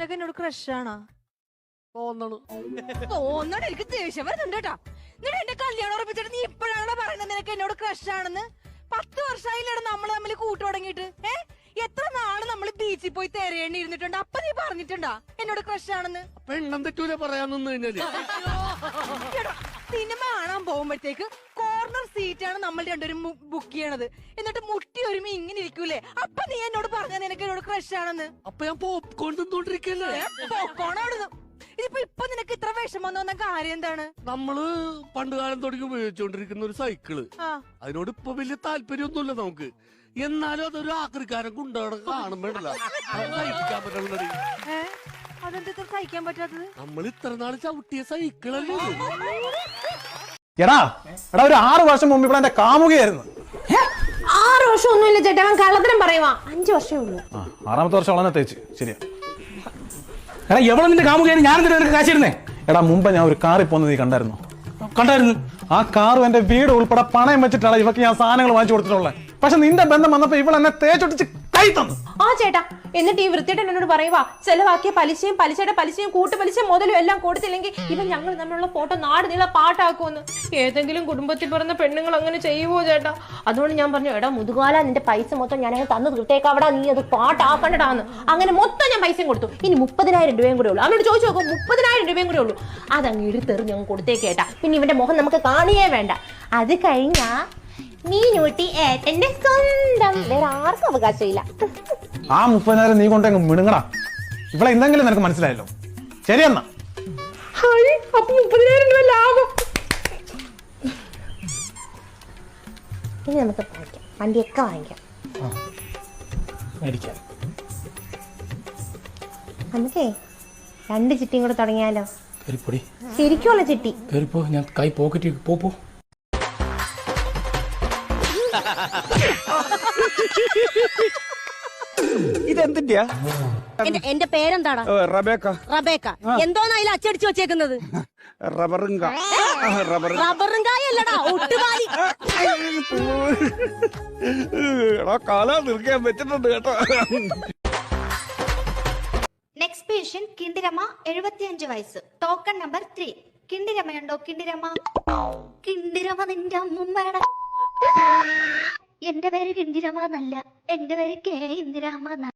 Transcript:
നിനക്ക് എന്നോട് ക്രഷാണോ തോന്നണു. തോന്നണ. എനിക്ക് ദേഷ്യം വരുന്നുണ്ട് കേട്ടാ. എന്നിട്ട് എന്റെ കല്യാണം ഉറപ്പിച്ചിട്ട് നീ ഇപ്പോഴാണോ പറയുന്നത്? നിനക്ക് എന്നോട് ക്രഷാണെന്ന് പത്ത് വർഷമായില്ലേടാ നമ്മൾ തമ്മിൽ കൂട്ടു തുടങ്ങിയിട്ട്. ഏ? എത്ര നാൾ നമ്മൾ ബീച്ചിൽ പോയി തെരയേണ്ടി ഇരുന്നിട്ടുണ്ട് അപ്പൊ നീ പറഞ്ഞിട്ടുണ്ടാ എന്നോട് ക്രഷാണെന്ന് പെണ്ണം തെറ്റൂല പറയാൻ നിന്ന് കഴിഞ്ഞാൽ. സിനിമ കാണാൻ പോകുമ്പോഴത്തേക്ക് കോർണർ സീറ്റ് ആണ് നമ്മൾ രണ്ടുപേരും ബുക്ക് ചെയ്യണത്. എന്നിട്ട് മുട്ടി ഒരുമി ഇങ്ങനെ ഇരിക്കൂലേ? അപ്പൊ നീ എന്നോട് പറഞ്ഞ നിനക്ക് എന്നോട് ക്രഷ് ആണെന്ന്? അപ്പൊ ഞാൻ പോപ്കോൺ തിന്നോണ്ടിരിക്കല്ലേ? പോക്കോണവിടുന്ന് ഇതിപ്പോ ഇപ്പൊ നിനക്ക് ഇത്ര വിഷമം തോന്നുന്ന കാര്യം എന്താണ്? നമ്മൾ പണ്ട് കാലം തുടങ്ങി ഉപയോഗിച്ചുകൊണ്ടിരിക്കുന്ന ഒരു സൈക്കിൾ അതിനോട് ഇപ്പൊ വലിയ താല്പര്യമൊന്നുമില്ല നമുക്ക്. എന്നാലും അതൊരു ആക്രിക്കാരൻ കൊണ്ടാണ് കാണുമ്പോഴല്ല സഹിക്കാൻ അതെന്താ സഹിക്കാൻ പറ്റാത്തത്? നമ്മൾ ഇത്ര നാൾ ചവിട്ടിയ സൈക്കിളല്ലേ? എടാ എടാ ഒരു ആറു വർഷം മുമ്പ് ഇവിടെ എന്റെ കാമുകയായിരുന്നു. ആറ് വർഷം ഒന്നുമില്ല ചേട്ടൻ അവൻ കള്ളത്തരം പറയുവാ. അഞ്ചു വർഷമേ ഉള്ളൂ. ആ ആറാമത്തെ വർഷം അവളെന്നെ തേച്ച്. ശരിയാ. എടാ എവിടെ നിന്റെ കാമുകയായിരുന്നു? ഞാൻ എന്തിനാ നിനക്ക് കാശിരുന്നേ എടാ മുമ്പ് ഞാൻ ഒരു കാറിൽ പോകുന്നത് നീ കണ്ടായിരുന്നു? കണ്ടായിരുന്നു. ആ കാറും എന്റെ വീട് ഉൾപ്പെടെ പണയം വെച്ചിട്ടാണ് ഇവക്ക് ഞാൻ സാധനങ്ങൾ വാങ്ങിച്ചു കൊടുത്തിട്ടുള്ളത്. പക്ഷെ നിന്റെ ബന്ധം വന്നപ്പോ ഇവൾ എന്നെ തേച്ചൊട്ടിച്ച് കൈ തന്നു. ആ ചേട്ടാ. എന്നിട്ട് ഈ വൃത്തിയുടെ എന്നോട് പറയുവാ ചെലവാക്കിയ പലിശയും പലിശയുടെ പലിശയും കൂട്ടുപലിശ മുതലും എല്ലാം കൊടുത്തില്ലെങ്കിൽ ഇവ ഞങ്ങൾ തമ്മിലുള്ള ഫോട്ടോ നാട് നീള പാട്ടാക്കുമെന്ന്. ഏതെങ്കിലും കുടുംബത്തിൽ പിറന്ന പെണ്ണുങ്ങൾ അങ്ങനെ ചെയ്യുവോ ചേട്ടാ? അതുകൊണ്ട് ഞാൻ പറഞ്ഞു എടാ മുതുകാല നിന്റെ പൈസ മൊത്തം ഞാൻ അങ്ങനെ തന്നു തീർത്തേക്കാവടാ നീ അത് പാട്ടാക്കണ്ടടാന്ന്. അങ്ങനെ മൊത്തം ഞാൻ പൈസയും കൊടുത്തു. ഇനി മുപ്പതിനായിരം രൂപയും കൂടെ ഉള്ളൂ. അവനോട് ചോദിച്ചു നോക്കും മുപ്പതിനായിരം രൂപയും കൂടെ ഉള്ളൂ. അതങ്ങ് എടുത്തെറിഞ്ഞ് അങ്ങ് കൊടുത്തേക്കേട്ടാ പിന്നെ ഇവന്റെ മുഖം നമുക്ക് കാണിയേ വേണ്ട. അത് കഴിഞ്ഞാ മീനൂട്ടി ഏട്ടന്റെ സ്വന്തം. വേറെ ആർക്കും അവകാശമില്ല. ആ മുപ്പതിനായിരം നീ കൊണ്ടങ്ങ് മിണുങ്ങടാ. ഇവിടെ എന്തെങ്കിലും നിനക്ക് മനസ്സിലായല്ലോ. ശരിയെന്നാ ഹായ് അപ്പൊ മുപ്പതിനായിരം രൂപ ലാഭം. ഇനി നമുക്ക് വാങ്ങിക്കാം. വണ്ടിയൊക്കെ വാങ്ങിക്കാം. മേടിക്കാം. നമുക്കേ രണ്ട് ചിട്ടിയും കൂടെ തുടങ്ങിയാലോ? ശരിക്കുള്ള ചിട്ടി. ഞാൻ കൈ പോക്കറ്റ് പോ പോ. ഇതെന്തിന്റെയാ? എന്റെ എന്റെ പേരെന്താടാ? റബേക്ക. റബേക്ക. എന്തോന്ന് അതിൽ അച്ചടിച്ചു വെച്ചേക്കുന്നത്? റബറുങ്ക. റബർ റബ്ബറും കായല്ലടാ ഒട്ടുപാലി എടാ കാല നിൽക്കാൻ പറ്റുന്നുണ്ട് കേട്ടോ. നെക്സ്റ്റ് പേഷ്യന്റ് കിണ്ടിരമ്മ എഴുപത്തിയഞ്ച് വയസ്സ്. ടോക്കൺ നമ്പർ ത്രീ കിണ്ടിരമ്മയുണ്ടോ കിണ്ടിരമ്മ? കിണ്ടിരമ നിന്റെ അമ്മുമ്മയുടെ എന്റെ പേര് കിണ്ടിരമ്മ എന്നല്ല. എന്റെ പേര് കെ. ഇന്ദിരാമ്മ എന്നാ